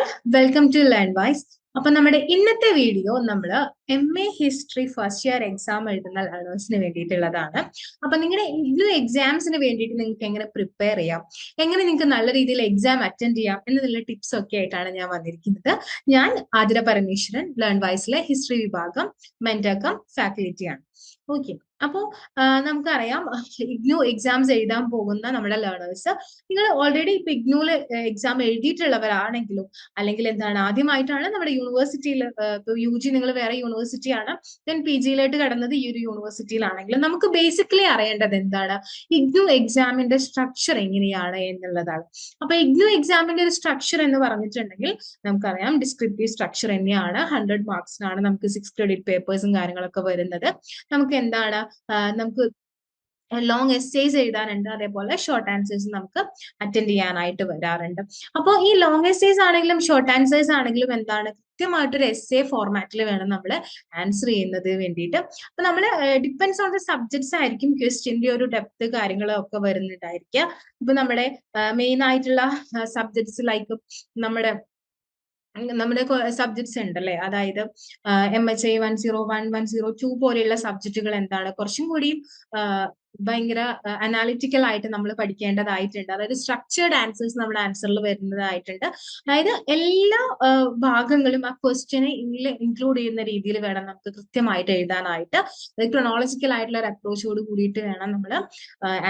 All welcome to Learn Wise അപ്പൊ നമ്മുടെ ഇന്നത്തെ വീഡിയോ നമ്മൾ M A history first year exam എഴുതുന്ന ലേണേഴ്സിന് വേണ്ടിയിട്ടുള്ളതാണ്. അപ്പൊ നിങ്ങളുടെ ഇത് എക്സാംസിന് വേണ്ടിയിട്ട് നിങ്ങൾക്ക് എങ്ങനെ പ്രിപ്പയർ ചെയ്യാം? എങ്ങനെ നിങ്ങൾക്ക് നല്ല രീതിയിൽ എക്സാം അറ്റൻഡ് ചെയ്യാം? എന്നുള്ള ടിപ്സ് ഒക്കെ ആയിട്ടാണ് ഞാൻ വന്നിരിക്കുന്നത്. ഞാൻ ആതിര പരമേശ്വരൻ ലേൺ വൈസിലെ ഹിസ്റ്ററി വിഭാഗം മെന്റകം ഫാക്കൽറ്റിയാണ് ഓക്കെ അപ്പോ നമുക്കറിയാം ഇഗ്നു എക്സാംസ് എഴുതാൻ പോകുന്ന നമ്മുടെ ലേണേഴ്സ് നിങ്ങൾ ഓൾറെഡി ഇപ്പൊ ഇഗ്നുവിൽ എക്സാം എഴുതിയിട്ടുള്ളവരാണെങ്കിലും അല്ലെങ്കിൽ എന്താണ് ആദ്യമായിട്ടാണ് നമ്മുടെ യൂണിവേഴ്സിറ്റിയിൽ യു ജി നിങ്ങൾ വേറെ യൂണിവേഴ്സിറ്റിയാണ് ദെൻ പി ജിയിലായിട്ട് കടന്നത് ഈ ഒരു യൂണിവേഴ്സിറ്റിയിലാണെങ്കിലും നമുക്ക് ബേസിക്കലി അറിയേണ്ടത് എന്താണ്? ഇഗ്നു എക്സാമിന്റെ സ്ട്രക്ചർ എങ്ങനെയാണ് എന്നുള്ളതാണ്. അപ്പൊ ഇഗ്നു എക്സാമിന്റെ ഒരു സ്ട്രക്ചർ എന്ന് പറഞ്ഞിട്ടുണ്ടെങ്കിൽ നമുക്കറിയാം ഡിസ്ക്രിപ്റ്റീവ് സ്ട്രക്ചർ തന്നെയാണ്. ഹൺഡ്രഡ് മാർക്സിനാണ് നമുക്ക് സിക്സ് ക്രെഡിറ്റ് പേപ്പേഴ്സും കാര്യങ്ങളൊക്കെ വരുന്നത്. നമുക്ക് എന്താണ് നമുക്ക് ലോങ് എസ്സേസ് എഴുതാനുണ്ട് അതേപോലെ ഷോർട്ട് ആൻസേഴ്സ് നമുക്ക് അറ്റൻഡ് ചെയ്യാനായിട്ട് വരാറുണ്ട്. അപ്പോൾ ഈ ലോങ് എസ്സേസ് ആണെങ്കിലും ഷോർട്ട് ആൻസേഴ്സ് ആണെങ്കിലും എന്താണ്? കൃത്യമായിട്ടൊരു എസ് എ ഫോർമാറ്റിൽ വേണം നമ്മൾ ആൻസർ ചെയ്യുന്നത് വേണ്ടിയിട്ട്. അപ്പൊ നമ്മൾ ഡിപ്പെൻസ് ഓൺ ദ സബ്ജക്ട്സ് ആയിരിക്കും. ക്വസ്റ്റ്യന്റെ ഒരു ഡെപ്ത് കാര്യങ്ങളൊക്കെ വരുന്നുണ്ടായിരിക്കുക ഇപ്പൊ നമ്മുടെ മെയിൻ ആയിട്ടുള്ള സബ്ജക്ട്സ് ലൈക്ക് നമ്മുടെ നമ്മുടെ സബ്ജക്ട്സ് ഉണ്ടല്ലേ? അതായത് M H I one zero one one zero two പോലെയുള്ള സബ്ജക്റ്റുകൾ എന്താണ്? കുറച്ചും കൂടി ഭയങ്കര അനാലിറ്റിക്കൽ ആയിട്ട് നമ്മൾ പഠിക്കേണ്ടതായിട്ടുണ്ട്. അതായത് സ്ട്രക്ചേർഡ് ആൻസേഴ്സ് നമ്മുടെ ആൻസറിൽ വരുന്നതായിട്ടുണ്ട്. അതായത് എല്ലാ ഭാഗങ്ങളും ആ ക്വസ്റ്റ്യനെ ഇൻക്ലൂഡ് ചെയ്യുന്ന രീതിയിൽ വേണം നമുക്ക് കൃത്യമായിട്ട് എഴുതാനായിട്ട്. ക്രൊണോളജിക്കൽ ആയിട്ടുള്ള ഒരു അപ്രോച്ചോട് കൂടിയിട്ട് വേണം നമ്മൾ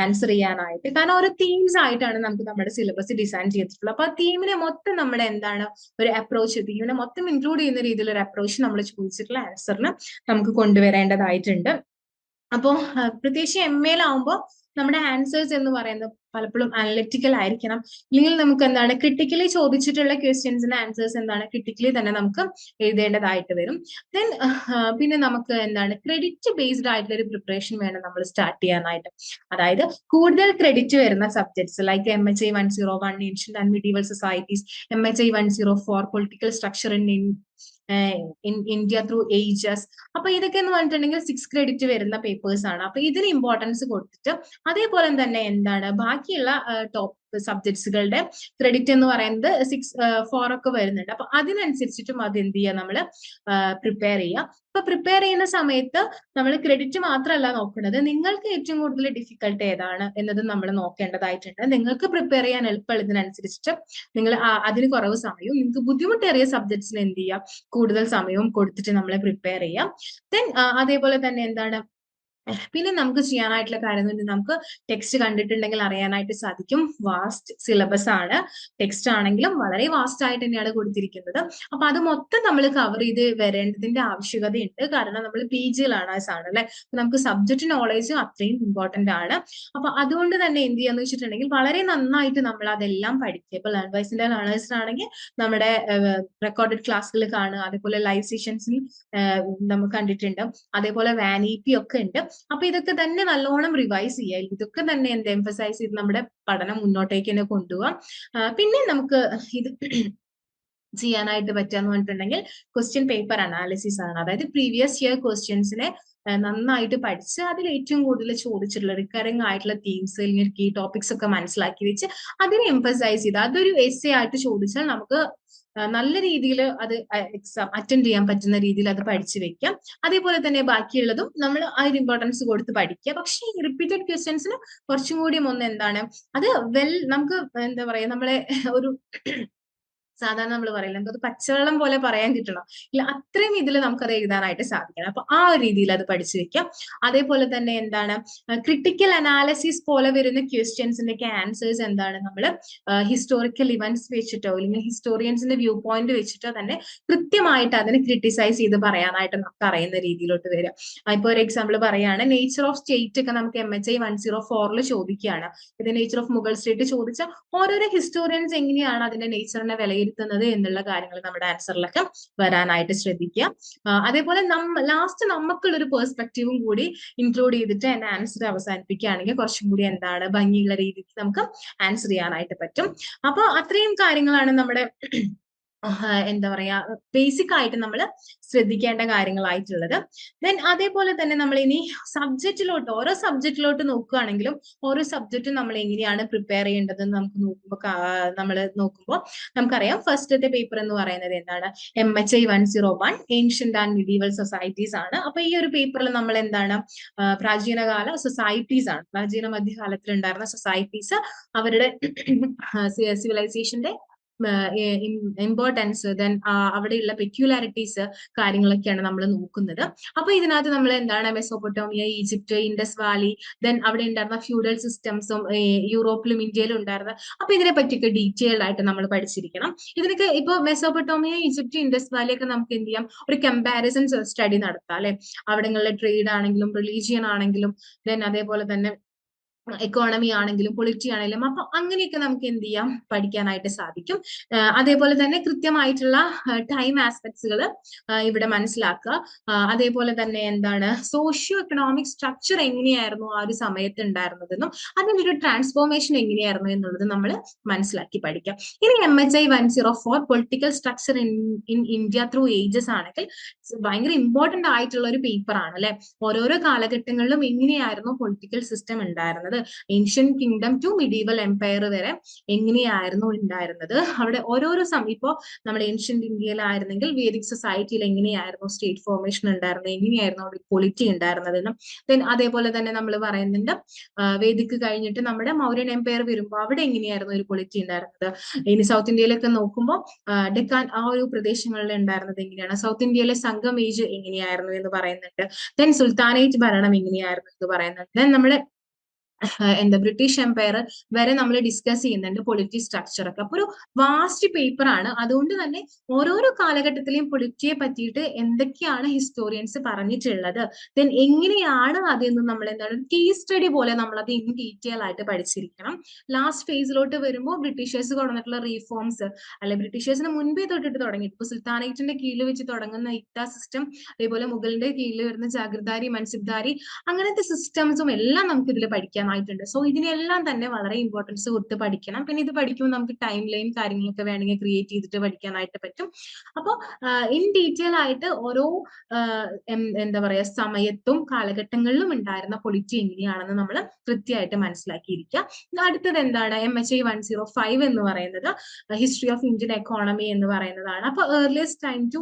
ആൻസർ ചെയ്യാനായിട്ട്. കാരണം ഓരോ തീംസ് ആയിട്ടാണ് നമുക്ക് നമ്മുടെ സിലബസ് ഡിസൈൻ ചെയ്തിട്ടുള്ളത്. അപ്പൊ ആ തീമിനെ മൊത്തം നമ്മുടെ എന്താണ് ഒരു അപ്രോച്ച് തീമിനെ മൊത്തം ഇൻക്ലൂഡ് ചെയ്യുന്ന രീതിയിലുള്ള ഒരു അപ്രോച്ച് നമ്മൾ ചോദിച്ചിട്ടുള്ള ആൻസറിന് നമുക്ക് കൊണ്ടുവരേണ്ടതായിട്ടുണ്ട്. അപ്പോൾ പ്രത്യേകിച്ച് എം എയിലാവുമ്പോൾ നമ്മുടെ ആൻസേഴ്സ് എന്ന് പറയുന്നത് പലപ്പോഴും അനലിറ്റിക്കൽ ആയിരിക്കണം. അല്ലെങ്കിൽ നമുക്ക് എന്താണ് ക്രിട്ടിക്കലി ചോദിച്ചിട്ടുള്ള ക്വസ്റ്റ്യൻസിന്റെ ആൻസേഴ്സ് എന്താണ് ക്രിട്ടിക്കലി തന്നെ നമുക്ക് എഴുതേണ്ടതായിട്ട് വരും. ദെൻ പിന്നെ നമുക്ക് എന്താണ് ക്രെഡിറ്റ് ബേസ്ഡ് ആയിട്ടുള്ള ഒരു പ്രിപ്പറേഷൻ വേണം നമ്മൾ സ്റ്റാർട്ട് ചെയ്യാനായിട്ട്. അതായത് കൂടുതൽ ക്രെഡിറ്റ് വരുന്ന subjects like M H I one zero one ancient and medieval societies M H I one zero four political structure in in India through ages അപ്പൊ ഇതൊക്കെ എന്ന് പറഞ്ഞിട്ടുണ്ടെങ്കിൽ സിക്സ് ക്രെഡിറ്റ് വരുന്ന പേപ്പേഴ്സ് ആണ്. അപ്പൊ ഇതിന് ഇമ്പോർട്ടൻസ് കൊടുത്തിട്ട് അതേപോലെ തന്നെ എന്താണ്? ബാക്കിയുള്ള ടോപ്പ് സബ്ജക്ട്സുകളുടെ ക്രെഡിറ്റ് എന്ന് പറയുന്നത് സിക്സ് ഫോർ ഒക്കെ വരുന്നുണ്ട്. അപ്പൊ അതിനനുസരിച്ചിട്ടും അത് എന്ത് ചെയ്യുക നമ്മൾ പ്രിപ്പയർ ചെയ്യുക അപ്പൊ പ്രിപ്പയർ ചെയ്യുന്ന സമയത്ത് നമ്മൾ ക്രെഡിറ്റ് മാത്രമല്ല നോക്കുന്നത്. നിങ്ങൾക്ക് ഏറ്റവും കൂടുതൽ ഡിഫിക്കൽട്ട് ഏതാണ് എന്നതും നമ്മൾ നോക്കേണ്ടതായിട്ടുണ്ട്. നിങ്ങൾക്ക് പ്രിപ്പയർ ചെയ്യാൻ എളുപ്പമുള്ളതിനനുസരിച്ചിട്ട് നിങ്ങൾ അതിന് കുറവ് സമയവും നിങ്ങൾക്ക് ബുദ്ധിമുട്ടേറിയ സബ്ജക്ട്സിന് എന്ത് ചെയ്യാം? കൂടുതൽ സമയവും കൊടുത്തിട്ട് നമ്മളെ പ്രിപ്പയർ ചെയ്യാം. ദെൻ അതേപോലെ തന്നെ എന്താണ്? പിന്നെ നമുക്ക് ചെയ്യാനായിട്ടുള്ള കാര്യം എന്ന് നമുക്ക് ടെക്സ്റ്റ് കണ്ടിട്ടുണ്ടെങ്കിൽ അറിയാനായിട്ട് സാധിക്കും. വാസ്റ്റ് സിലബസ് ആണ്. ടെക്സ്റ്റ് ആണെങ്കിലും വളരെ വാസ്റ്റ് ആയിട്ട് തന്നെയാണ് കൊടുത്തിരിക്കുന്നത്. അപ്പൊ അത് മൊത്തം നമ്മൾ കവർ ചെയ്ത് വരേണ്ടതിന്റെ ആവശ്യകതയുണ്ട്. കാരണം നമ്മൾ പി ജിയിലാണ് ആണ് അല്ലെ? നമുക്ക് സബ്ജക്ട് നോളേജ് അത്രയും ഇമ്പോർട്ടന്റ് ആണ്. അപ്പൊ അതുകൊണ്ട് തന്നെ എന്ത് ചെയ്യാന്ന് വെച്ചിട്ടുണ്ടെങ്കിൽ വളരെ നന്നായിട്ട് നമ്മൾ അതെല്ലാം പഠിക്കുക. ഇപ്പൊ ലേൺ വൈസിന്റെ ലേണേഴ്സിനാണെങ്കിൽ നമ്മുടെ റെക്കോർഡഡ് ക്ലാസ്സുകൾ കാണുക. അതേപോലെ ലൈവ് സെഷൻസിൽ നമുക്ക് കണ്ടിട്ടുണ്ട്. അതേപോലെ വാനീപി ഒക്കെ ഉണ്ട്. അപ്പൊ ഇതൊക്കെ തന്നെ നല്ലോണം റിവൈസ് ചെയ്യുക ഇതൊക്കെ തന്നെ എന്ത് എംഫസൈസ് ചെയ്ത് നമ്മുടെ പഠനം മുന്നോട്ടേക്ക് തന്നെ കൊണ്ടുപോകാം പിന്നെ നമുക്ക് ഇത് ചെയ്യാനായിട്ട് പറ്റുക പറഞ്ഞിട്ടുണ്ടെങ്കിൽ ക്വസ്റ്റ്യൻ പേപ്പർ അനാലിസിസ് ആണ്. അതായത് പ്രീവിയസ് ഇയർ ക്വസ്റ്റ്യൻസിനെ നന്നായിട്ട് പഠിച്ച് അതിൽ ഏറ്റവും കൂടുതൽ ചോദിച്ചിട്ടുള്ള റിക്കറിംഗ് ആയിട്ടുള്ള തീംസ് അല്ലെങ്കിൽ കീ ടോപ്പിക്സ് ഒക്കെ മനസ്സിലാക്കി വെച്ച് അതിനെ എംഫസൈസ് ചെയ്ത് അതൊരു എസ് എ ആയിട്ട് ചോദിച്ചാൽ നമുക്ക് നല്ല രീതിയിൽ അത് എക്സാം അറ്റൻഡ് ചെയ്യാൻ പറ്റുന്ന രീതിയിൽ അത് പഠിച്ചു വെക്കാം. അതേപോലെ തന്നെ ബാക്കിയുള്ളതും നമ്മൾ അതിന് ഇമ്പോർട്ടൻസ് കൊടുത്ത് പഠിക്കുക. പക്ഷേ ഈ റിപ്പീറ്റഡ് ക്വസ്റ്റ്യൻസിന് കുറച്ചും കൂടി ഒന്ന് എന്താണ് അത് വെൽ നമുക്ക് എന്താ പറയാ നമ്മളെ ഒരു സാധാരണ നമ്മൾ പറയില്ല നമുക്കത് പച്ചവെള്ളം പോലെ പറയാൻ കിട്ടണം. ഇല്ല അത്രയും ഇതിൽ നമുക്കത് എഴുതാനായിട്ട് സാധിക്കണം. അപ്പൊ ആ ഒരു രീതിയിൽ അത് പഠിച്ചു വെക്കാം. അതേപോലെ തന്നെ എന്താണ് ക്രിട്ടിക്കൽ അനാലിസിസ് പോലെ വരുന്ന ക്വസ്റ്റ്യൻസിന്റെ ഒക്കെ ആൻസേഴ്സ് എന്താണ് നമ്മൾ ഹിസ്റ്റോറിക്കൽ ഇവന്റ്സ് വെച്ചിട്ടോ അല്ലെങ്കിൽ ഹിസ്റ്റോറിയൻസിന്റെ വ്യൂ പോയിന്റ് വെച്ചിട്ടോ തന്നെ കൃത്യമായിട്ട് അതിനെ ക്രിട്ടിസൈസ് ചെയ്ത് പറയാനായിട്ട് നമുക്ക് അറിയുന്ന രീതിയിലോട്ട് വരിക ഇപ്പൊ ഒരു എക്സാമ്പിൾ പറയാണ് നേച്ചർ ഓഫ് സ്റ്റേറ്റ് ഒക്കെ നമുക്ക് M H I one zero ഫോറിൽ ചോദിക്കുകയാണ്. ഇത് നേച്ചർ ഓഫ് മുഗൾ സ്റ്റേറ്റ് ചോദിച്ച ഓരോരോ ഹിസ്റ്റോറിയൻസ് എങ്ങനെയാണ് അതിന്റെ നേച്ചറിനെ വിലയിരുത്തുന്നത്? ഇരുത്തുന്നത് എന്നുള്ള കാര്യങ്ങൾ നമ്മുടെ ആൻസറിലൊക്കെ വരാനായിട്ട് ശ്രദ്ധിക്കുക. അതേപോലെ നമ്മ ലാസ്റ്റ് നമുക്കുള്ള ഒരു പെർസ്പെക്റ്റീവും കൂടി ഇൻക്ലൂഡ് ചെയ്തിട്ട് എന്റെ ആൻസർ അവസാനിപ്പിക്കുകയാണെങ്കിൽ കുറച്ചും കൂടി എന്താണ് ഭംഗിയുള്ള രീതിക്ക് നമുക്ക് ആൻസർ ചെയ്യാനായിട്ട് പറ്റും. അപ്പോൾ അത്രയും കാര്യങ്ങളാണ് നമ്മുടെ എന്താ പറയാ ബേസിക് ആയിട്ട് നമ്മൾ ശ്രദ്ധിക്കേണ്ട കാര്യങ്ങളായിട്ടുള്ളത്. ദെൻ അതേപോലെ തന്നെ നമ്മൾ ഇനി സബ്ജക്റ്റിലോട്ട് ഓരോ സബ്ജക്റ്റിലോട്ട് നോക്കുകയാണെങ്കിലും ഓരോ സബ്ജക്റ്റും നമ്മൾ എങ്ങനെയാണ് പ്രിപ്പയർ ചെയ്യേണ്ടതെന്ന് നമുക്ക് നോക്കുമ്പോൾ നമ്മൾ നോക്കുമ്പോൾ നമുക്കറിയാം. ഫസ്റ്റത്തെ പേപ്പർ എന്ന് പറയുന്നത് എന്താണ്? M H I one zero one ancient and medieval societies ആണ്. അപ്പൊ ഈ ഒരു പേപ്പറിൽ നമ്മൾ എന്താണ്? പ്രാചീനകാല സൊസൈറ്റീസ് ആണ്. പ്രാചീന മധ്യകാലത്തിൽ ഉണ്ടായിരുന്ന സൊസൈറ്റീസ് അവരുടെ സിവിലൈസേഷന്റെ ഇമ്പോർട്ടൻസ് ദെൻ അവിടെയുള്ള പെക്യുലാരിറ്റീസ് കാര്യങ്ങളൊക്കെയാണ് നമ്മൾ നോക്കുന്നത്. അപ്പൊ ഇതിനകത്ത് നമ്മൾ എന്താണ്? Mesopotamia Egypt Indus valley then അവിടെ ഉണ്ടായിരുന്ന ഫ്യൂഡൽ സിസ്റ്റംസും യൂറോപ്പിലും ഇന്ത്യയിലും ഉണ്ടായിരുന്ന അപ്പൊ ഇതിനെ പറ്റിയൊക്കെ ഡീറ്റെയിൽഡ് ആയിട്ട് നമ്മൾ പഠിച്ചിരിക്കണം. ഇതിനൊക്കെ ഇപ്പൊ മെസോപ്പൊട്ടോമിയ ഈജിപ്റ്റ് ഇൻഡസ് വാലി ഒക്കെ നമുക്ക് എന്ത് ചെയ്യാം? ഒരു കമ്പാരിസൺ സ്റ്റഡി നടത്താം അല്ലെ? അവിടങ്ങളിലെ ട്രേഡ് ആണെങ്കിലും റിലീജിയൻ ആണെങ്കിലും ദെൻ അതേപോലെ തന്നെ എക്കോണമി ആണെങ്കിലും പൊളിറ്റി ആണെങ്കിലും അപ്പൊ അങ്ങനെയൊക്കെ നമുക്ക് എന്ത് ചെയ്യാം? പഠിക്കാനായിട്ട് സാധിക്കും. അതേപോലെ തന്നെ കൃത്യമായിട്ടുള്ള ടൈം ആസ്പെക്ട്സുകൾ ഇവിടെ മനസ്സിലാക്കുക. അതേപോലെ തന്നെ എന്താണ്? സോഷ്യോ എക്കണോമിക് സ്ട്രക്ചർ എങ്ങനെയായിരുന്നു ആ ഒരു സമയത്ത് ഉണ്ടായിരുന്നതെന്നും അതിന്റെ ഒരു ട്രാൻസ്ഫോർമേഷൻ എങ്ങനെയായിരുന്നു എന്നുള്ളത് നമ്മൾ മനസ്സിലാക്കി പഠിക്കാം. ഇനി M H I one zero four political structure in in India through ages ആണെങ്കിൽ ഭയങ്കര ഇമ്പോർട്ടന്റ് ആയിട്ടുള്ള ഒരു പേപ്പർ ആണ് അല്ലെ? ഓരോരോ കാലഘട്ടങ്ങളിലും എങ്ങനെയായിരുന്നു പൊളിറ്റിക്കൽ സിസ്റ്റം ഉണ്ടായിരുന്നത്. Ancient kingdom to medieval empire വരെ എങ്ങനെയായിരുന്നു ഉണ്ടായിരുന്നത്? അവിടെ ഓരോരോ സമയം ഇപ്പോ നമ്മുടെ ഏൻഷ്യന്റ് ഇന്ത്യയിലായിരുന്നെങ്കിൽ വേദിക് സൊസൈറ്റിയിൽ എങ്ങനെയായിരുന്നു സ്റ്റേറ്റ് ഫോർമേഷൻ ഉണ്ടായിരുന്നത്? എങ്ങനെയായിരുന്നു അവിടെ പൊളിറ്റി ഉണ്ടായിരുന്നതെന്നും? ദെൻ അതേപോലെ തന്നെ നമ്മൾ പറയുന്നുണ്ട് വേദിക്ക് കഴിഞ്ഞിട്ട് നമ്മുടെ മൗര്യൻ എംപയർ വരുമ്പോൾ അവിടെ എങ്ങനെയായിരുന്നു ഒരു ക്വാളിറ്റി ഉണ്ടായിരുന്നത്? ഇനി സൗത്ത് ഇന്ത്യയിലൊക്കെ നോക്കുമ്പോൾ ഡെക്കാൻ ആ ഒരു പ്രദേശങ്ങളിൽ ഉണ്ടായിരുന്നത് എങ്ങനെയാണ്? സൗത്ത് ഇന്ത്യയിലെ സംഘം ഏജ് എങ്ങനെയായിരുന്നു എന്ന് പറയുന്നുണ്ട്. ദെൻ സുൽത്താനേറ്റ് ഭരണം എങ്ങനെയായിരുന്നു എന്ന് പറയുന്നുണ്ട്. ദെൻ നമ്മുടെ എന്താ ബ്രിട്ടീഷ് എംപയർ വരെ നമ്മൾ ഡിസ്കസ് ചെയ്യുന്നുണ്ട് പൊളിറ്റി സ്ട്രക്ചർ ഒക്കെ. അപ്പൊ ഒരു വാസ്റ്റ് പേപ്പർ ആണ്. അതുകൊണ്ട് തന്നെ ഓരോരോ കാലഘട്ടത്തിലെയും പൊളിറ്റിയെ പറ്റിയിട്ട് എന്തൊക്കെയാണ് ഹിസ്റ്റോറിയൻസ് പറഞ്ഞിട്ടുള്ളത്? ദെൻ എങ്ങനെയാണ് അതെന്ന് നമ്മൾ എന്താണ് കേസ് സ്റ്റഡി പോലെ നമ്മൾ അത് ഇൻ ഡീറ്റെയിൽ ആയിട്ട് പഠിച്ചിരിക്കണം. ലാസ്റ്റ് ഫേസിലോട്ട് വരുമ്പോൾ ബ്രിട്ടീഷേഴ്സ് കൊണ്ടുവന്നിട്ടുള്ള റീഫോംസ് അല്ലെ ബ്രിട്ടീഷേഴ്സിന് മുൻപേ തൊട്ടിട്ട് തുടങ്ങി. ഇപ്പൊ സുൽത്താനേറ്റിന്റെ കീഴിൽ വെച്ച് തുടങ്ങുന്ന ഇക്ത സിസ്റ്റം അതേപോലെ മുഗളിന്റെ കീഴിൽ വരുന്ന ജാഗ്രതാരി മൻസിബ്ദാരി അങ്ങനത്തെ സിസ്റ്റംസും എല്ലാം നമുക്ക് ഇതിൽ പഠിക്കാൻ ആയിട്ടുണ്ട് സോ ഇതിനെല്ലാം തന്നെ വളരെ ഇമ്പോർട്ടൻസ് കൊടുത്ത് പഠിക്കണം. പിന്നെ ഇത് പഠിക്കുമ്പോൾ നമുക്ക് ടൈം ലൈൻ കാര്യങ്ങളൊക്കെ വേണമെങ്കിൽ ക്രിയേറ്റ് ചെയ്തിട്ട് പഠിക്കാനായിട്ട് പറ്റും. അപ്പോൾ ഇൻ ഡീറ്റെയിൽ ആയിട്ട് ഓരോ എന്താ പറയാ സമയത്തും കാലഘട്ടങ്ങളിലും ഉണ്ടായിരുന്ന പൊളിറ്റി എങ്ങനെയാണെന്ന് നമ്മൾ കൃത്യമായിട്ട് മനസ്സിലാക്കിയിരിക്കുക. അടുത്തത് എന്താണ്? M H I one zero five എന്ന് പറയുന്നത് ഹിസ്റ്ററി ഓഫ് ഇന്ത്യൻ എക്കോണമി എന്ന് പറയുന്നതാണ്. അപ്പൊ earliest time to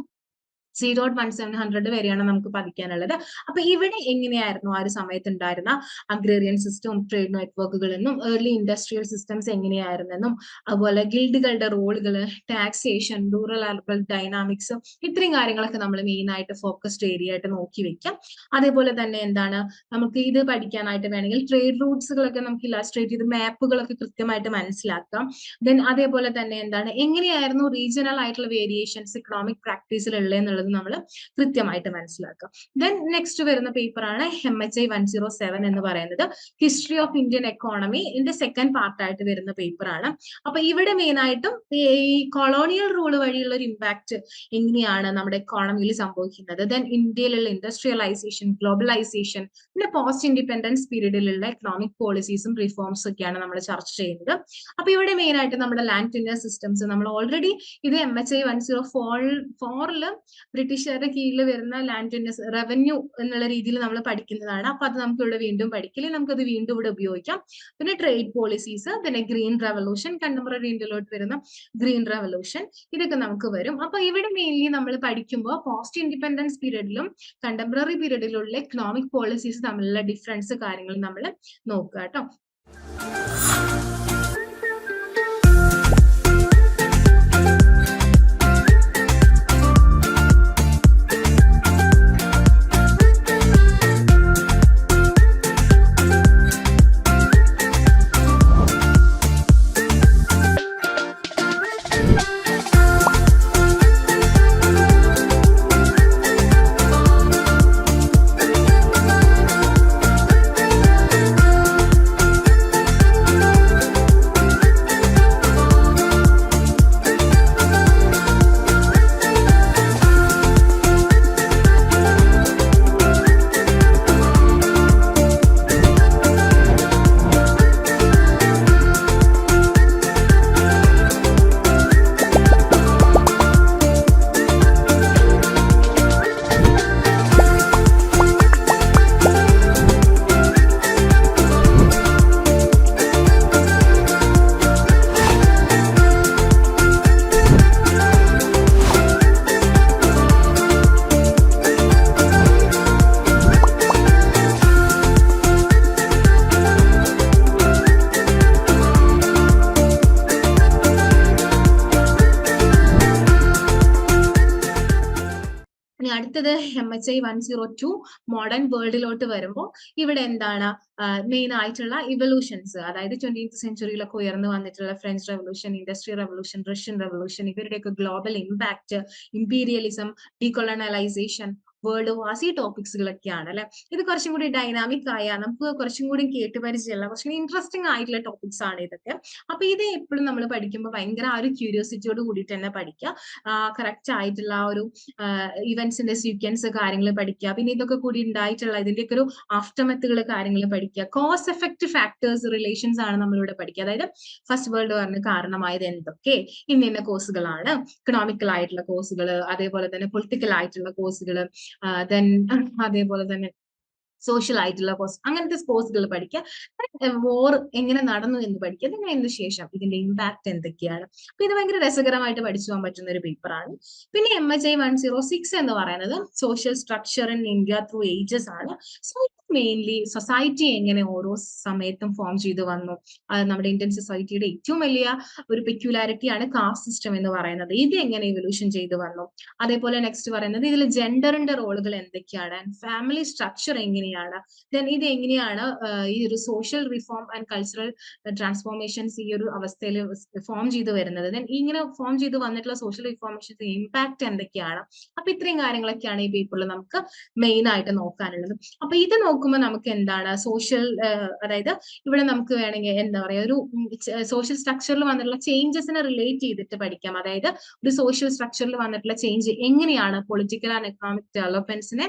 C dot one seven hundred വരെയാണ് നമുക്ക് പതിക്കാനുള്ളത്. അപ്പൊ ഇവിടെ എങ്ങനെയായിരുന്നു ആ ഒരു സമയത്ത് ഉണ്ടായിരുന്ന അഗ്രേറിയൻ സിസ്റ്റവും ട്രേഡ് നെറ്റ്വർക്കുകൾ എന്നും ഏർലി ഇൻഡസ്ട്രിയൽ സിസ്റ്റംസ് എങ്ങനെയായിരുന്നെന്നും അതുപോലെ ഗിൽഡുകളുടെ റോളുകൾ ടാക്സേഷൻ റൂറൽ അർബൽ ഡൈനാമിക്സ് ഇത്രയും കാര്യങ്ങളൊക്കെ നമ്മൾ മെയിൻ ആയിട്ട് ഫോക്കസ്ഡ് ഏരിയ ആയിട്ട് നോക്കി വെക്കാം. അതേപോലെ തന്നെ എന്താണ് നമുക്ക് ഇത് പഠിക്കാനായിട്ട് വേണമെങ്കിൽ ട്രേഡ് റൂട്ട്സുകളൊക്കെ നമുക്ക് ഇലാസ്ട്രേറ്റ് ചെയ്ത് മാപ്പുകളൊക്കെ കൃത്യമായിട്ട് മനസ്സിലാക്കാം. ദെൻ അതേപോലെ തന്നെ എന്താണ് എങ്ങനെയായിരുന്നു റീജിയണൽ ആയിട്ടുള്ള വേരിയേഷൻസ് ഇക്കണോമിക് പ്രാക്ടീസിൽ ഉള്ളതെന്നുള്ളത് നമ്മൾ കൃത്യമായിട്ട് മനസ്സിലാക്കുക ദെൻ നെക്സ്റ്റ് വരുന്ന പേപ്പറാണ് M H I one zero seven എന്ന് പറയുന്നത്. ഹിസ്റ്ററി ഓഫ് ഇന്ത്യൻ എക്കോണമി ഇതിന്റെ സെക്കൻഡ് പാർട്ടായിട്ട് വരുന്ന പേപ്പറാണ് അപ്പൊ ഇവിടെ മെയിൻ ആയിട്ടും ഈ കൊളോണിയൽ റൂൾ വഴിയുള്ള ഒരു ഇമ്പാക്ട് എങ്ങനെയാണ് നമ്മുടെ എക്കോണമിയിൽ സംഭവിക്കുന്നത്? ദെൻ ഇന്ത്യയിലുള്ള ഇൻഡസ്ട്രിയലൈസേഷൻ ഗ്ലോബലൈസേഷൻ പിന്നെ പോസ്റ്റ് ഇൻഡിപെൻഡൻസ് പീരീഡിലുള്ള എക്കണോമിക് പോളിസീസും റിഫോംസ് ഒക്കെയാണ് നമ്മൾ ചർച്ച ചെയ്യുന്നത്. അപ്പൊ ഇവിടെ മെയിൻ ആയിട്ട് നമ്മുടെ ലാൻഡ് ടെൻഡർ സിസ്റ്റംസ് നമ്മൾ ഓൾറെഡി ഇത് M H I one zero four ഫോറിൽ ബ്രിട്ടീഷുകാരുടെ കീഴിൽ വരുന്ന ലാൻഡ് റവന്യൂ എന്നുള്ള രീതിയിൽ നമ്മൾ പഠിക്കുന്നതാണ്. അപ്പൊ അത് നമുക്ക് ഇവിടെ വീണ്ടും പഠിക്കില്ലേ അത് വീണ്ടും ഇവിടെ ഉപയോഗിക്കാം. പിന്നെ ട്രേഡ് പോളിസീസ് പിന്നെ ഗ്രീൻ റെവല്യൂഷൻ കണ്ടംപററി ഇന്ത്യയിലോട്ട് വരുന്ന ഗ്രീൻ റെവല്യൂഷൻ ഇതൊക്കെ നമുക്ക് വരും. അപ്പൊ ഇവിടെ മെയിൻലി നമ്മൾ പഠിക്കുമ്പോൾ പോസ്റ്റ് ഇൻഡിപെൻഡൻസ് പീരീഡിലും കണ്ടംപററി പീരീഡിലുള്ള എക്കണോമിക് പോളിസീസ് തമ്മിലുള്ള ഡിഫറൻസ് കാര്യങ്ങൾ നമ്മൾ നോക്കുക കേട്ടോ. Bye. H I one zero two modern വേൾഡിലോട്ട് വരുമ്പോൾ ഇവിടെ എന്താണ് മെയിൻ ആയിട്ടുള്ള ഇവല്യൂഷൻസ് അതായത് ട്വന്റീൻത് സെഞ്ചുറിയിലൊക്കെ ഉയർന്നു വന്നിട്ടുള്ള French revolution industrial revolution Russian revolution ഇവരുടെയൊക്കെ global impact imperialism decolonisation world wars ടോപ്പിക്സുകളൊക്കെയാണ് അല്ലെ? ഇത് കുറച്ചും കൂടി ഡൈനാമിക് ആയ നമുക്ക് കുറച്ചും കൂടി കേട്ട് പരിചയമുള്ള കുറച്ചും കൂടി ഇൻട്രസ്റ്റിംഗ് ആയിട്ടുള്ള ടോപ്പിക്സ് ആണ് ഇതൊക്കെ. അപ്പൊ ഇത് എപ്പോഴും നമ്മൾ പഠിക്കുമ്പോൾ ഭയങ്കര ആ ഒരു ക്യൂരിയോസിറ്റിയോട് കൂടിയിട്ട് തന്നെ പഠിക്കുക. കറക്റ്റ് ആയിട്ടുള്ള ഒരു ഇവന്റ്സിന്റെ സീക്വൻസ് കാര്യങ്ങൾ പഠിക്കുക. പിന്നെ ഇതൊക്കെ കൂടി ഉണ്ടായിട്ടുള്ള ഇതിന്റെയൊക്കെ ഒരു ആഫ്റ്റർമെത്തുകൾ കാര്യങ്ങൾ പഠിക്കുക. കോസ് എഫക്ട് ഫാക്ടേഴ്സ് റിലേഷൻസ് ആണ് നമ്മളിവിടെ പഠിക്കുക. അതായത് ഫസ്റ്റ് വേൾഡ് വാറിന് കാരണമായത് എന്തൊക്കെ? ഇന്ന ഇന്ന കോഴ്സുകളാണ് ഇക്കണോമിക്കൽ ആയിട്ടുള്ള കോഴ്സുകൾ അതേപോലെ തന്നെ പൊളിറ്റിക്കൽ ആയിട്ടുള്ള കോഴ്സുകൾ ദെൻ അതേപോലെ തന്നെ സോഷ്യൽ ആയിട്ടുള്ള കോഴ്സ് അങ്ങനത്തെ കോഴ്സുകൾ പഠിക്കുക. വോർ എങ്ങനെ നടന്നു എന്ന് പഠിക്കുക. പിന്നെ അതിന് ശേഷം ഇതിന്റെ ഇമ്പാക്ട് എന്തൊക്കെയാണ്? അപ്പൊ ഇത് ഭയങ്കര രസകരമായിട്ട് പഠിച്ചു പോകാൻ പറ്റുന്ന ഒരു പേപ്പറാണ് പിന്നെ M H I one zero six എന്ന് പറയുന്നത് social structure in India through ages ആണ്. സോ മെയിൻലി സൊസൈറ്റി എങ്ങനെ ഓരോ സമയത്തും ഫോം ചെയ്തു വന്നു. നമ്മുടെ ഇന്ത്യൻ സൊസൈറ്റിയുടെ ഏറ്റവും വലിയ ഒരു പെക്യുലാരിറ്റിയാണ് കാസ്റ്റ് സിസ്റ്റം എന്ന് പറയുന്നത്. ഇത് എങ്ങനെ ഇവല്യൂഷൻ ചെയ്തു വന്നു? അതേപോലെ നെക്സ്റ്റ് പറയുന്നത് ഇതിൽ ജെൻഡറിന്റെ റോളുകൾ എന്തൊക്കെയാണ്? ആൻഡ് ഫാമിലി സ്ട്രക്ചർ എങ്ങനെയാണ്? ദെൻ ഇത് എങ്ങനെയാണ് ഈ ഒരു social reform and cultural transformations ഈ ഒരു അവസ്ഥയിൽ ഫോം ചെയ്ത് വരുന്നത്? ദെൻ ഇങ്ങനെ ഫോം ചെയ്ത് വന്നിട്ടുള്ള സോഷ്യൽ റിഫോർമേഷൻസ് ഇമ്പാക്ട് എന്തൊക്കെയാണ്? അപ്പൊ ഇത്രയും കാര്യങ്ങളൊക്കെയാണ് ഈ പേപ്പറിൽ നമുക്ക് മെയിൻ ആയിട്ട് നോക്കാനുള്ളത്. അപ്പൊ ഇത് നോക്കുമ്പോൾ നമുക്ക് എന്താണ്? സോഷ്യൽ അതായത് ഇവിടെ നമുക്ക് വേണമെങ്കിൽ എന്താ പറയാ ഒരു സോഷ്യൽ സ്ട്രക്ചറിൽ വന്നിട്ടുള്ള ചേഞ്ചസിനെ റിലേറ്റ് ചെയ്തിട്ട് പഠിക്കാം. അതായത് ഒരു സോഷ്യൽ സ്ട്രക്ചറിൽ വന്നിട്ടുള്ള ചേഞ്ച് എങ്ങനെയാണ്? പൊളിറ്റിക്കൽ ആൻഡ് എക്കണോമിക് ഡെവലപ്മെന്റ്സിനെ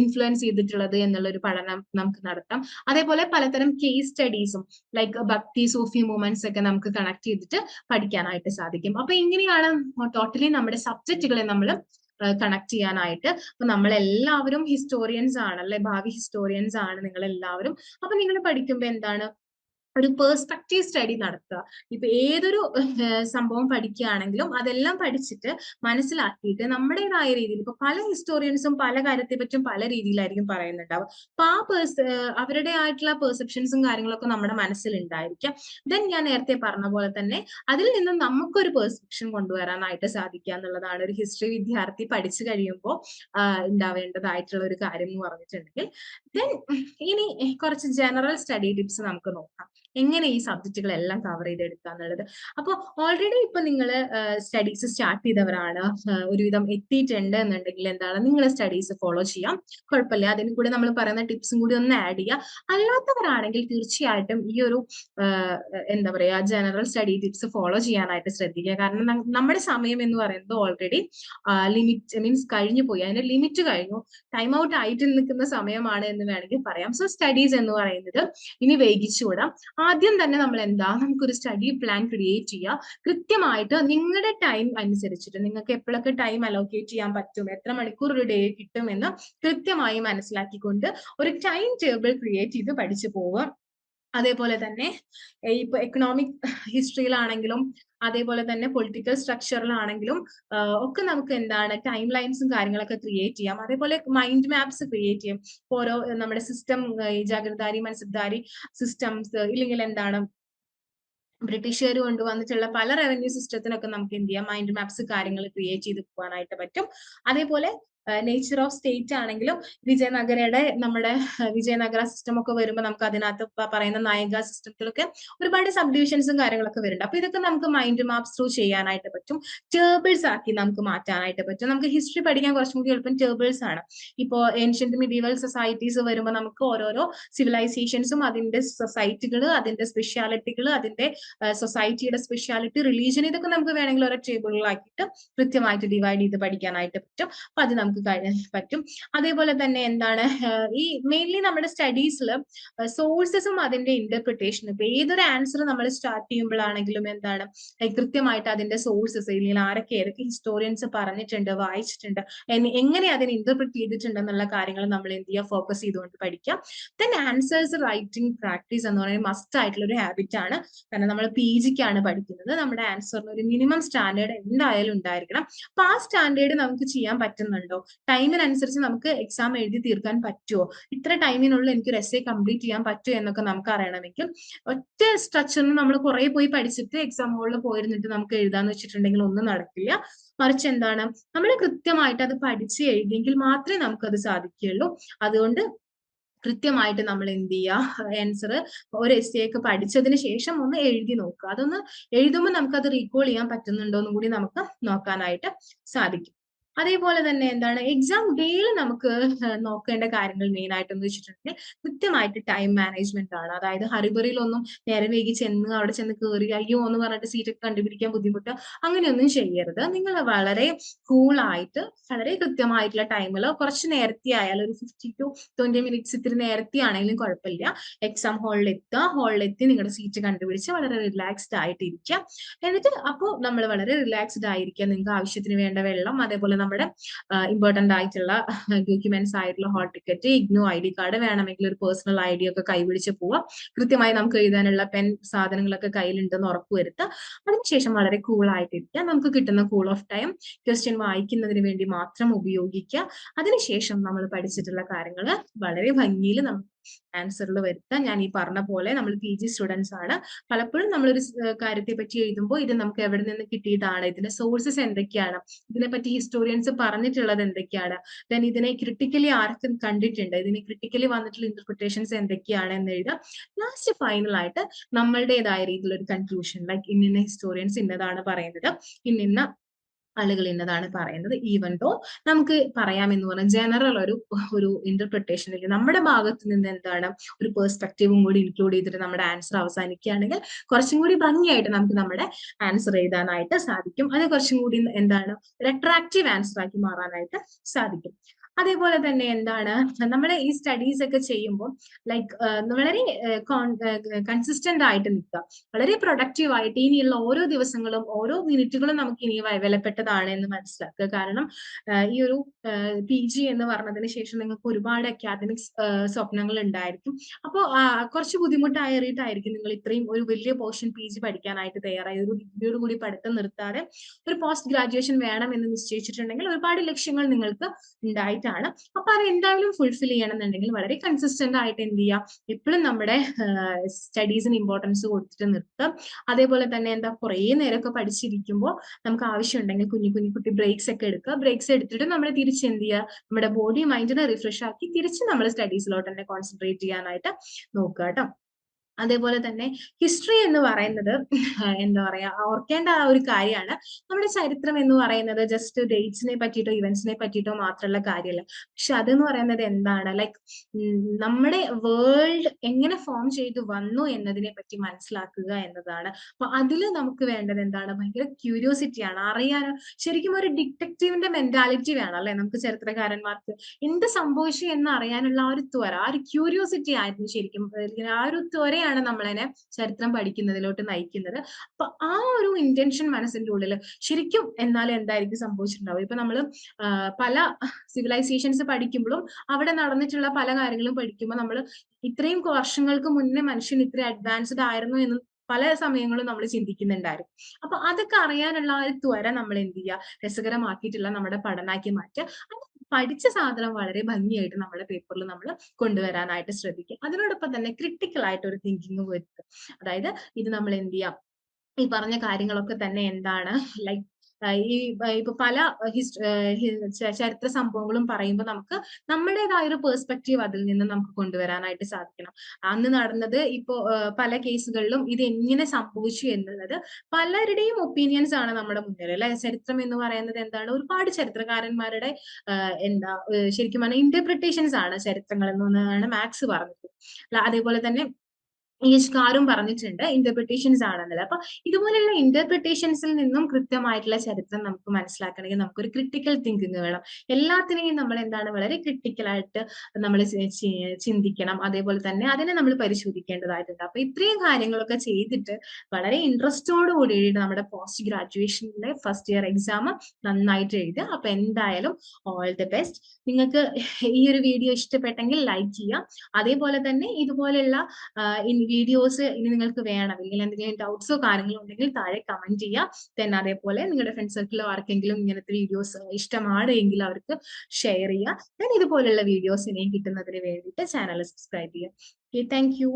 ഇൻഫ്ലുവൻസ് ചെയ്തിട്ടുള്ളത് എന്നുള്ള ഒരു പഠനം നമുക്ക് നടത്താം. അതേപോലെ പലതരം കേസ് സ്റ്റഡീസും ലൈക്ക് ഭക്തി സൂഫി മൂവ്മെന്റ്സ് ഒക്കെ നമുക്ക് കണക്ട് ചെയ്തിട്ട് പഠിക്കാനായിട്ട് സാധിക്കും. അപ്പൊ ഇങ്ങനെയാണ് ടോട്ടലി നമ്മുടെ സബ്ജക്റ്റുകളെ നമ്മൾ കണക്ട് ചെയ്യാനായിട്ട്. അപ്പൊ നമ്മളെല്ലാവരും ഹിസ്റ്റോറിയൻസ് ആണ് അല്ലെ ഭാവി ഹിസ്റ്റോറിയൻസ് ആണ് നിങ്ങൾ എല്ലാവരും അപ്പൊ നിങ്ങൾ പഠിക്കുമ്പോൾ എന്താണ് ഒരു പേഴ്സ്പെക്റ്റീവ് സ്റ്റഡി നടത്തുക. ഇപ്പൊ ഏതൊരു സംഭവം പഠിക്കുകയാണെങ്കിലും അതെല്ലാം പഠിച്ചിട്ട് മനസ്സിലാക്കിയിട്ട് നമ്മുടേതായ രീതിയിൽ ഇപ്പൊ പല ഹിസ്റ്റോറിയൻസും പല കാര്യത്തെ പറ്റും പല രീതിയിലായിരിക്കും പറയുന്നുണ്ടാവുക. അപ്പൊ ആ പേഴ്സ് അവരുടെ ആയിട്ടുള്ള പെർസെപ്ഷൻസും കാര്യങ്ങളൊക്കെ നമ്മുടെ മനസ്സിൽ ഉണ്ടായിരിക്കാം ദെൻ ഞാൻ നേരത്തെ പറഞ്ഞ പോലെ തന്നെ അതിൽ നിന്ന് നമുക്കൊരു പെർസെപ്ഷൻ കൊണ്ടുവരാനായിട്ട് സാധിക്കുക എന്നുള്ളതാണ് ഒരു ഹിസ്റ്ററി വിദ്യാർത്ഥി പഠിച്ചു കഴിയുമ്പോൾ ഉണ്ടാവേണ്ടതായിട്ടുള്ള ഒരു കാര്യം എന്ന് പറഞ്ഞിട്ടുണ്ടെങ്കിൽ. ദെൻ ഇനി കുറച്ച് ജനറൽ സ്റ്റഡി ടിപ്സ് നമുക്ക് നോക്കാം. എങ്ങനെ ഈ സബ്ജക്റ്റുകളെല്ലാം കവർ ചെയ്തെടുക്കുക എന്നുള്ളത്. അപ്പോൾ ഓൾറെഡി ഇപ്പൊ നിങ്ങൾ സ്റ്റഡീസ് സ്റ്റാർട്ട് ചെയ്തവരാണ്. ഒരുവിധം എത്തിയിട്ടുണ്ട് എന്നുണ്ടെങ്കിൽ എന്താണ്? നിങ്ങൾ സ്റ്റഡീസ് ഫോളോ ചെയ്യാം. കുഴപ്പമില്ല. അതിന് കൂടെ നമ്മൾ പറയുന്ന ടിപ്സും കൂടി ഒന്ന് ആഡ് ചെയ്യുക അല്ലാത്തവരാണെങ്കിൽ തീർച്ചയായിട്ടും ഈ ഒരു എന്താ പറയാ ജനറൽ സ്റ്റഡി ടിപ്സ് ഫോളോ ചെയ്യാനായിട്ട് ശ്രദ്ധിക്കുക. കാരണം നമ്മുടെ സമയം എന്ന് പറയുന്നത് ഓൾറെഡി ലിമിറ്റ് മീൻസ് കഴിഞ്ഞു പോയി. അതിന്റെ ലിമിറ്റ് കഴിഞ്ഞു. ടൈം ഔട്ട് ആയിട്ട് നിൽക്കുന്ന സമയമാണ് എന്ന് വേണമെങ്കിൽ പറയാം. സോ സ്റ്റഡീസ് എന്ന് പറയുന്നത് ഇനി വൈകിച്ചുകൂടാം ആദ്യം തന്നെ നമ്മൾ എന്താ നമുക്കൊരു സ്റ്റഡി പ്ലാൻ ക്രിയേറ്റ് ചെയ്യുക കൃത്യമായിട്ട് നിങ്ങളുടെ ടൈം അനുസരിച്ചിട്ട് നിങ്ങൾക്ക് എപ്പോഴൊക്കെ ടൈം അലോക്കേറ്റ് ചെയ്യാൻ പറ്റും എത്ര മണിക്കൂർ ഒരു ഡേ കിട്ടും എന്ന് കൃത്യമായി മനസ്സിലാക്കിക്കൊണ്ട് ഒരു ടൈം ടേബിൾ ക്രിയേറ്റ് ചെയ്ത് പഠിച്ചു പോവുക. അതേപോലെ തന്നെ ഇപ്പൊ എക്കണോമിക് ഹിസ്റ്ററിയിലാണെങ്കിലും അതേപോലെ തന്നെ പൊളിറ്റിക്കൽ സ്ട്രക്ചറിലാണെങ്കിലും ഒക്കെ നമുക്ക് എന്താണ് ടൈം ലൈൻസും കാര്യങ്ങളൊക്കെ ക്രിയേറ്റ് ചെയ്യാം. അതേപോലെ മൈൻഡ് മാപ്സ് ക്രിയേറ്റ് ചെയ്യാം. ഓരോ നമ്മുടെ സിസ്റ്റം ജാഗ്രതാരി മനസ്സിദ്ധാരി സിസ്റ്റംസ് ഇല്ലെങ്കിൽ എന്താണ് ബ്രിട്ടീഷുകാർ കൊണ്ടുവന്നിട്ടുള്ള പല റവന്യൂ സിസ്റ്റത്തിനൊക്കെ നമുക്ക് എന്ത് ചെയ്യാം മൈൻഡ് മാപ്സ് കാര്യങ്ങൾ ക്രിയേറ്റ് ചെയ്ത് പോകാനായിട്ട് പറ്റും. അതേപോലെ നേച്ചർ ഓഫ് സ്റ്റേറ്റ് ആണെങ്കിലും വിജയനഗരയുടെ നമ്മുടെ വിജയനഗര സിസ്റ്റം ഒക്കെ വരുമ്പോൾ നമുക്ക് അതിനകത്ത് പറയുന്ന നായിക സിസ്റ്റത്തിലൊക്കെ ഒരുപാട് സബ് ഡിവിഷൻസും കാര്യങ്ങളൊക്കെ വരുന്നുണ്ട്. അപ്പൊ ഇതൊക്കെ നമുക്ക് മൈൻഡ് മാപ്സ് ത്രൂ ചെയ്യാനായിട്ട് പറ്റും. ടേബിൾസ് ആക്കി നമുക്ക് മാറ്റാനായിട്ട് പറ്റും. നമുക്ക് ഹിസ്റ്ററി പഠിക്കാൻ കുറച്ചും കൂടി എളുപ്പം ടേബിൾസ് ആണ്. ഇപ്പോൾ ഏൻഷ്യന്റ് മിഡീവൽ സൊസൈറ്റീസ് വരുമ്പോൾ നമുക്ക് ഓരോരോ സിവിലൈസേഷൻസും അതിന്റെ സൊസൈറ്റികൾ അതിന്റെ സ്പെഷ്യാലിറ്റികൾ അതിന്റെ സൊസൈറ്റിയുടെ സ്പെഷ്യാലിറ്റി റിലീജിയൻ ഇതൊക്കെ നമുക്ക് വേണമെങ്കിൽ ഓരോ ടേബിളുകളാക്കിയിട്ട് കൃത്യമായിട്ട് ഡിവൈഡ് ചെയ്ത് പഠിക്കാനായിട്ട് പറ്റും. അപ്പൊ അത് നമുക്ക് പറ്റും. അതേപോലെ തന്നെ എന്താണ് ഈ മെയിൻലി നമ്മുടെ സ്റ്റഡീസിൽ സോഴ്സസും അതിന്റെ ഇന്റർപ്രിട്ടേഷനും ഇപ്പൊ ഏതൊരു ആൻസർ നമ്മൾ സ്റ്റാർട്ട് ചെയ്യുമ്പോഴാണെങ്കിലും എന്താണ് കൃത്യമായിട്ട് അതിന്റെ സോഴ്സസ് ഇല്ലെങ്കിൽ ആരൊക്കെ ഏതൊക്കെ ഹിസ്റ്റോറിയൻസ് പറഞ്ഞിട്ടുണ്ട് വായിച്ചിട്ടുണ്ട് എങ്ങനെ അതിനെ ഇന്റർപ്രിറ്റ് ചെയ്തിട്ടുണ്ട് എന്നുള്ള കാര്യങ്ങൾ നമ്മൾ എന്ത് ചെയ്യുക ഫോക്കസ് ചെയ്തുകൊണ്ട് പഠിക്കാം. ദെൻ ആൻസേഴ്സ് റൈറ്റിംഗ് പ്രാക്ടീസ് എന്ന് പറയുന്നത് മസ്റ്റ് ആയിട്ടുള്ള ഒരു ഹാബിറ്റ് ആണ്. കാരണം നമ്മൾ പി ജിക്കാണ് പഠിക്കുന്നത്. നമ്മുടെ ആൻസറിന് ഒരു മിനിമം സ്റ്റാൻഡേർഡ് എന്തായാലും ഉണ്ടായിരിക്കണം. അപ്പൊ ആ സ്റ്റാൻഡേർഡ് നമുക്ക് ചെയ്യാൻ പറ്റുന്നുണ്ടോ? ടൈമിനനുസരിച്ച് നമുക്ക് എക്സാം എഴുതി തീർക്കാൻ പറ്റുമോ ഇത്ര ടൈമിനുള്ളിൽ എനിക്ക് ഒരു എസ് എ കംപ്ലീറ്റ് ചെയ്യാൻ പറ്റുമോ എന്നൊക്കെ നമുക്ക് അറിയണമെങ്കിൽ ഒറ്റ സ്ട്രക്ചറിന് നമ്മൾ കുറെ പോയി പഠിച്ചിട്ട് എക്സാം ഹോളിൽ പോയിരുന്നിട്ട് നമുക്ക് എഴുതാന്ന് വെച്ചിട്ടുണ്ടെങ്കിൽ ഒന്നും നടക്കില്ല. മറിച്ച് എന്താണ്? നമ്മൾ കൃത്യമായിട്ട് അത് പഠിച്ച് എഴുതിയെങ്കിൽ മാത്രമേ നമുക്കത് സാധിക്കുകയുള്ളൂ. അതുകൊണ്ട് കൃത്യമായിട്ട് നമ്മൾ എന്ത് ചെയ്യുക? ആൻസർ ഒരു എസ് ഒക്കെ പഠിച്ചതിന് ശേഷം ഒന്ന് എഴുതി നോക്കുക. അതൊന്ന് എഴുതുമ്പോൾ നമുക്കത് റീകോൾ ചെയ്യാൻ പറ്റുന്നുണ്ടോ എന്നും കൂടി നമുക്ക് നോക്കാനായിട്ട് സാധിക്കും. അതേപോലെ തന്നെ എന്താണ് എക്സാം ഡേയിൽ നമുക്ക് നോക്കേണ്ട കാര്യങ്ങൾ മെയിൻ ആയിട്ട് എന്ന് വെച്ചിട്ടുണ്ടെങ്കിൽ കൃത്യമായിട്ട് ടൈം മാനേജ്മെന്റ് ആണ്. അതായത് ഹറിബറിയിലൊന്നും നേരെ വൈകി ചെന്ന് അവിടെ ചെന്ന് കയറി അയ്യോ എന്ന് പറഞ്ഞിട്ട് സീറ്റ് ഒക്കെ കണ്ടുപിടിക്കാൻ ബുദ്ധിമുട്ട് അങ്ങനെയൊന്നും ചെയ്യരുത്. നിങ്ങൾ വളരെ കൂളായിട്ട് വളരെ കൃത്യമായിട്ടുള്ള ടൈമിൽ കുറച്ച് നേരത്തെ ആയാലും ഒരു ഫിഫ്റ്റി ടു ട്വന്റി മിനിറ്റ്സ് ഇത്തിരി നേരത്തെ ആണെങ്കിലും കുഴപ്പമില്ല. എക്സാം ഹാളിൽ എത്തുക. ഹാളിൽ എത്തി നിങ്ങളുടെ സീറ്റ് കണ്ടുപിടിച്ച് വളരെ റിലാക്സ്ഡ് ആയിട്ട് ഇരിക്കുക എന്നിട്ട് അപ്പോൾ നമ്മൾ വളരെ റിലാക്സ്ഡ് ആയിരിക്കുക. നിങ്ങൾക്ക് ആവശ്യത്തിന് വേണ്ട വെള്ളം അതേപോലെ നമ്മുടെ ഇമ്പോർട്ടന്റ് ആയിട്ടുള്ള ഡോക്യുമെന്റ്സ് ആയിട്ടുള്ള hall ticket IGNOU I D card വേണമെങ്കിൽ ഒരു പേഴ്സണൽ ഐ ഡി ഒക്കെ കൈപിടിച്ച് പോവാം. കൃത്യമായി നമുക്ക് എഴുതാനുള്ള പെൻ സാധനങ്ങളൊക്കെ കയ്യിലുണ്ടെന്ന് ഉറപ്പുവരുത്തുക അതിനുശേഷം വളരെ കൂൾ ആയിട്ടിരിക്കുക. നമുക്ക് കിട്ടുന്ന കൂൾ ഓഫ് ടൈം ക്വസ്റ്റ്യൻ വായിക്കുന്നതിന് വേണ്ടി മാത്രം ഉപയോഗിക്കുക. അതിനുശേഷം നമ്മൾ പഠിച്ചിട്ടുള്ള കാര്യങ്ങൾ വളരെ ഭംഗിയിൽ നമുക്ക് ആൻസറിൽ വരുത്താം ഞാൻ ഈ പറഞ്ഞ പോലെ നമ്മൾ പി ജി സ്റ്റുഡൻസ് ആണ്. പലപ്പോഴും നമ്മളൊരു കാര്യത്തെ പറ്റി എഴുതുമ്പോൾ ഇത് നമുക്ക് എവിടെ നിന്ന് കിട്ടിയതാണ് ഇതിന്റെ സോഴ്സസ് എന്തൊക്കെയാണ് ഇതിനെപ്പറ്റി ഹിസ്റ്റോറിയൻസ് പറഞ്ഞിട്ടുള്ളത് എന്തൊക്കെയാണ് ദെൻ ഇതിനെ ക്രിട്ടിക്കലി ആർക്കും കണ്ടിട്ടുണ്ട് ഇതിന് ക്രിട്ടിക്കലി വന്നിട്ടുള്ള ഇന്റർപ്രിട്ടേഷൻസ് എന്തൊക്കെയാണ് എന്ന് എഴുതാം ലാസ്റ്റ് ഫൈനൽ ആയിട്ട് നമ്മളുടേതായ രീതിയിലുള്ള ഒരു കൺക്ലൂഷൻ ലൈക്ക് ഇന്നിന്ന ഹിസ്റ്റോറിയൻസ് ഇന്നതാണ് പറയുന്നത്. ഇന്നിന്ന ആളുകൾ ഇന്നതാണ് പറയുന്നത്. ഈവൻ ഡോ നമുക്ക് പറയാം എന്ന് പറഞ്ഞാൽ ജനറൽ ഒരു ഒരു ഇന്റർപ്രിട്ടേഷനിൽ നമ്മുടെ ഭാഗത്ത് നിന്ന് എന്താണ് ഒരു പെർസ്പെക്റ്റീവും കൂടി ഇൻക്ലൂഡ് ചെയ്തിട്ട് നമ്മുടെ ആൻസർ അവസാനിക്കുകയാണെങ്കിൽ കുറച്ചും കൂടി ഭംഗിയായിട്ട് നമുക്ക് നമ്മുടെ ആൻസർ എഴുതാനായിട്ട് സാധിക്കും. അത് കുറച്ചും കൂടി എന്താണ് ഒരു അട്രാക്റ്റീവ് ആൻസർ ആക്കി മാറാനായിട്ട് സാധിക്കും. അതേപോലെ തന്നെ എന്താണ് നമ്മൾ ഈ സ്റ്റഡീസ് ഒക്കെ ചെയ്യുമ്പോൾ ലൈക്ക് വളരെ കൺസിസ്റ്റന്റ് ആയിട്ട് നിൽക്കുക. വളരെ പ്രൊഡക്റ്റീവ് ആയിട്ട് ഇനിയുള്ള ഓരോ ദിവസങ്ങളും ഓരോ മിനിറ്റുകളും നമുക്ക് ഇനി വിലപ്പെട്ടതാണ് എന്ന് മനസ്സിലാക്കുക. കാരണം ഈ ഒരു പി ജി എന്ന് പറഞ്ഞതിന് ശേഷം നിങ്ങൾക്ക് ഒരുപാട് അക്കാദമിക് സ്വപ്നങ്ങൾ ഉണ്ടായിരിക്കും. അപ്പോൾ കുറച്ച് ബുദ്ധിമുട്ടായറിയിട്ടായിരിക്കും നിങ്ങൾ ഇത്രയും ഒരു വലിയ പോർഷൻ പി ജി പഠിക്കാനായിട്ട് തയ്യാറായി. ഒരു ഡിഗ്രിയോട് കൂടി പഠിത്തം നിർത്താതെ ഒരു പോസ്റ്റ് ഗ്രാജുവേഷൻ വേണം എന്ന് നിശ്ചയിച്ചിട്ടുണ്ടെങ്കിൽ ഒരുപാട് ലക്ഷ്യങ്ങൾ നിങ്ങൾക്ക് ഉണ്ടായിട്ടാണ് അപ്പൊ അത് എന്തായാലും ഫുൾഫിൽ ചെയ്യണമെന്നുണ്ടെങ്കിൽ വളരെ കൺസിസ്റ്റന്റ് ആയിട്ട് എന്ത് ചെയ്യുക എപ്പോഴും നമ്മുടെ സ്റ്റഡീസിന് ഇമ്പോർട്ടൻസ് കൊടുത്തിട്ട് നിർത്തും. അതേപോലെ തന്നെ എന്താ കുറേ നേരമൊക്കെ പഠിച്ചിരിക്കുമ്പോൾ നമുക്ക് ആവശ്യമുണ്ടെങ്കിൽ കുഞ്ഞു കുഞ്ഞു കുട്ടി ബ്രേക്സ് ഒക്കെ എടുക്കുക. ബ്രേക്സ് എടുത്തിട്ട് നമ്മൾ തിരിച്ച് എന്ത് ചെയ്യുക? നമ്മുടെ ബോഡി മൈൻഡിനെ റിഫ്രഷ് ആക്കി തിരിച്ച് നമ്മൾ സ്റ്റഡീസിലോട്ട് തന്നെ കോൺസെൻട്രേറ്റ് ചെയ്യാനായിട്ട് നോക്കുക കേട്ടോ. അതേപോലെ തന്നെ ഹിസ്റ്ററി എന്ന് പറയുന്നത് എന്താ പറയാ ഓർക്കേണ്ട ആ ഒരു കാര്യമാണ്. നമ്മുടെ ചരിത്രം എന്ന് പറയുന്നത് ജസ്റ്റ് ഡേറ്റ്സിനെ പറ്റിയിട്ടോ ഇവന്റ്സിനെ പറ്റിയിട്ടോ മാത്രമുള്ള കാര്യമല്ല. പക്ഷെ അതെന്ന് പറയുന്നത് എന്താണ്? ലൈക്ക് നമ്മുടെ വേൾഡ് എങ്ങനെ ഫോം ചെയ്തു വന്നു എന്നതിനെ പറ്റി മനസ്സിലാക്കുക എന്നതാണ്. അപ്പൊ അതിൽ നമുക്ക് വേണ്ടത് എന്താണ്? ഭയങ്കര ക്യൂരിയോസിറ്റിയാണ് അറിയാൻ ശരിക്കും ഒരു ഡിറ്റക്റ്റീവിന്റെ മെന്റാലിറ്റി വേണം അല്ലെ? നമുക്ക് ചരിത്രകാരന്മാർക്ക് എന്ത് സംഭവിച്ചു എന്ന് അറിയാനുള്ള ആ ഒരു ത്വര ആ ഒരു ക്യൂരിയോസിറ്റി ആയിരുന്നു ശരിക്കും. ആ ഒരു ത്വരയാണ് ആണ് നമ്മളതിനെ ചരിത്രം പഠിക്കുന്നതിലോട്ട് നയിക്കുന്നത്. അപ്പൊ ആ ഒരു ഇന്റൻഷൻ മനസ്സിന്റെ ഉള്ളിൽ ശരിക്കും എന്നാലും എന്തായിരിക്കും സംഭവിച്ചിട്ടുണ്ടാവും ഇപ്പൊ നമ്മൾ പല സിവിലൈസേഷൻസ് പഠിക്കുമ്പോഴും അവിടെ നടന്നിട്ടുള്ള പല കാര്യങ്ങളും പഠിക്കുമ്പോൾ നമ്മൾ ഇത്രയും വർഷങ്ങൾക്ക് മുന്നേ മനുഷ്യൻ ഇത്ര അഡ്വാൻസ്ഡ് ആയിരുന്നു എന്ന് പല സമയങ്ങളും നമ്മൾ ചിന്തിക്കുന്നുണ്ടായിരുന്നു. അപ്പൊ അതൊക്കെ അറിയാനുള്ള ആ ഒരു ത്വര നമ്മൾ എന്ത് ചെയ്യുക? രസകരമാക്കിയിട്ടുള്ള നമ്മുടെ പഠനാക്കി മാറ്റുക. പഠിച്ച സാധനം വളരെ ഭംഗിയായിട്ട് നമ്മുടെ പേപ്പറിൽ നമ്മൾ കൊണ്ടുവരാനായിട്ട് ശ്രദ്ധിക്കുക അതിനോടൊപ്പം തന്നെ ക്രിട്ടിക്കൽ ആയിട്ട് ഒരു തിങ്കിങ് വരുത്തുക അതായത് ഇത് നമ്മൾ എന്ത് ചെയ്യാം ഈ പറഞ്ഞ കാര്യങ്ങളൊക്കെ തന്നെ എന്താണ്? ലൈക്ക് ഈ ഇപ്പൊ പല ചരിത്ര സംഭവങ്ങളും പറയുമ്പോൾ നമുക്ക് നമ്മുടേതായ ഒരു പേഴ്സ്പെക്റ്റീവ് അതിൽ നിന്ന് നമുക്ക് കൊണ്ടുവരാനായിട്ട് സാധിക്കണം. അന്ന് നടന്നത് ഇപ്പോ പല കേസുകളിലും ഇത് എങ്ങനെ സംഭവിച്ചു എന്നുള്ളത് പലരുടെയും ഒപ്പീനിയൻസ് ആണ് നമ്മുടെ മുന്നിൽ. അല്ലെ? ചരിത്രം എന്ന് പറയുന്നത് എന്താണ്? ഒരുപാട് ചരിത്രകാരന്മാരുടെ എന്താ ശരിക്കും പറഞ്ഞാൽ ഇന്റർപ്രിട്ടേഷൻസ് ആണ് ചരിത്രങ്ങൾ എന്നാണ് മാക്സ് പറഞ്ഞത്. അതേപോലെ തന്നെ ഈഷ്കാരും പറഞ്ഞിട്ടുണ്ട് ഇന്റർപ്രിട്ടേഷൻസ് ആണെന്നുള്ളത്. അപ്പൊ ഇതുപോലെയുള്ള ഇന്റർപ്രിട്ടേഷൻസിൽ നിന്നും കൃത്യമായിട്ടുള്ള ചരിത്രം നമുക്ക് മനസ്സിലാക്കണമെങ്കിൽ നമുക്കൊരു ക്രിട്ടിക്കൽ തിങ്കിങ് വേണം. എല്ലാത്തിനെയും നമ്മൾ എന്താണ് വളരെ ക്രിട്ടിക്കലായിട്ട് നമ്മൾ ചിന്തിക്കണം. അതേപോലെ തന്നെ അതിനെ നമ്മൾ പരിശോധിക്കേണ്ടതായിട്ടുണ്ട്. അപ്പൊ ഇത്രയും കാര്യങ്ങളൊക്കെ ചെയ്തിട്ട് വളരെ ഇൻട്രസ്റ്റോട് കൂടി നമ്മുടെ പോസ്റ്റ് ഗ്രാജുവേഷനിലെ ഫസ്റ്റ് ഇയർ എക്സാം നന്നായിട്ട് എഴുതുക. അപ്പൊ എന്തായാലും ഓൾ ദി ബെസ്റ്റ് നിങ്ങൾക്ക് ഈ ഒരു വീഡിയോ ഇഷ്ടപ്പെട്ടെങ്കിൽ ലൈക്ക് ചെയ്യുക. അതേപോലെ തന്നെ ഇതുപോലെയുള്ള വീഡിയോസ് ഇനി നിങ്ങൾക്ക് വേണം. അല്ലെങ്കിൽ എന്തെങ്കിലും ഡൗട്ട്സോ കാര്യങ്ങളോ ഉണ്ടെങ്കിൽ താഴെ കമന്റ് ചെയ്യുക ദെൻ അതേപോലെ നിങ്ങളുടെ ഫ്രണ്ട് സർക്കിളിലോ ആർക്കെങ്കിലും ഇങ്ങനത്തെ വീഡിയോസ് ഇഷ്ടമാണ് എങ്കിൽ അവർക്ക് ഷെയർ ചെയ്യുക ദെൻ ഇതുപോലുള്ള വീഡിയോസ് ഇനിയും കിട്ടുന്നതിന് വേണ്ടിയിട്ട് ചാനൽ സബ്സ്ക്രൈബ് ചെയ്യുക താങ്ക് യു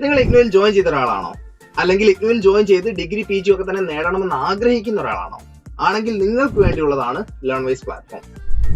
നിങ്ങൾ ഇഗ്നുവിൽ ജോയിൻ ചെയ്ത ഒരാളാണോ? അല്ലെങ്കിൽ ഇഗ്നുവിൽ ജോയിൻ ചെയ്ത് ഡിഗ്രി പി ജി ഒക്കെ തന്നെ നേടണമെന്ന് ആഗ്രഹിക്കുന്ന ഒരാളാണോ? ആണെങ്കിൽ നിങ്ങൾക്ക് വേണ്ടിയുള്ളതാണ് ലേൺ വൈസ് പ്ലാറ്റ്ഫോം